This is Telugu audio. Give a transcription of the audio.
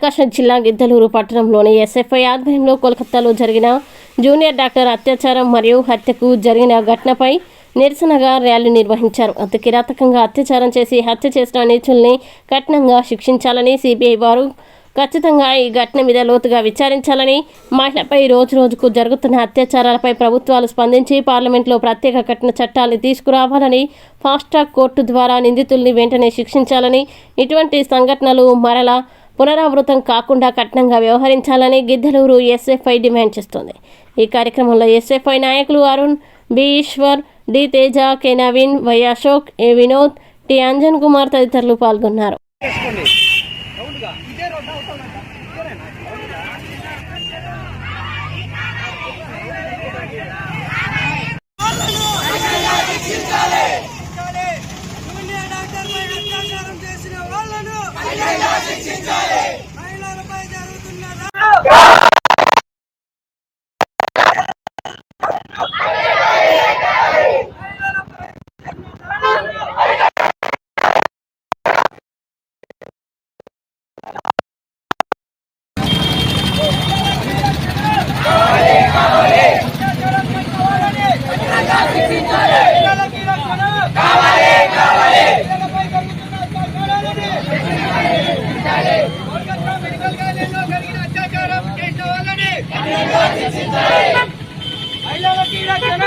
ప్రకాశం జిల్లా గిద్దలూరు పట్టణంలోని ఎస్ఎఫ్ఐ ఆధ్వర్యంలో కోల్కతాలో జరిగిన జూనియర్ డాక్టర్ అత్యాచారం మరియు హత్యకు జరిగిన ఘటనపై నిరసనగా ర్యాలీ నిర్వహించారు. అతి కిరాతకంగా అత్యాచారం చేసి హత్య చేసిన నీచుల్ని కఠినంగా శిక్షించాలని సిబిఐ వారు ఖచ్చితంగా ఈ ఘటన మీద లోతుగా విచారించాలని మహిళపై రోజు రోజుకు జరుగుతున్న అత్యాచారాలపై ప్రభుత్వాలు స్పందించి పార్లమెంట్లో ప్రత్యేక కఠిన చట్టాలు తీసుకురావాలని ఫాస్ట్ ట్రాక్ కోర్టు ద్వారా నిందితుల్ని వెంటనే శిక్షించాలని ఇటువంటి సంఘటనలు మరలా పునరావృతం కాకుండా కఠినంగా వ్యవహరించాలని గిద్దలూరు ఎస్ఎఫ్ఐ డిమాండ్ చేస్తోంది. ఈ కార్యక్రమంలో ఎస్ఎఫ్ఐ నాయకులు Arun B Eshwar D Teja K Naveen Y Ashok A Vinod T Anjan Kumar తదితరులు పాల్గొన్నారు. చేసుకోండి God. మహిళలకి రక్షణ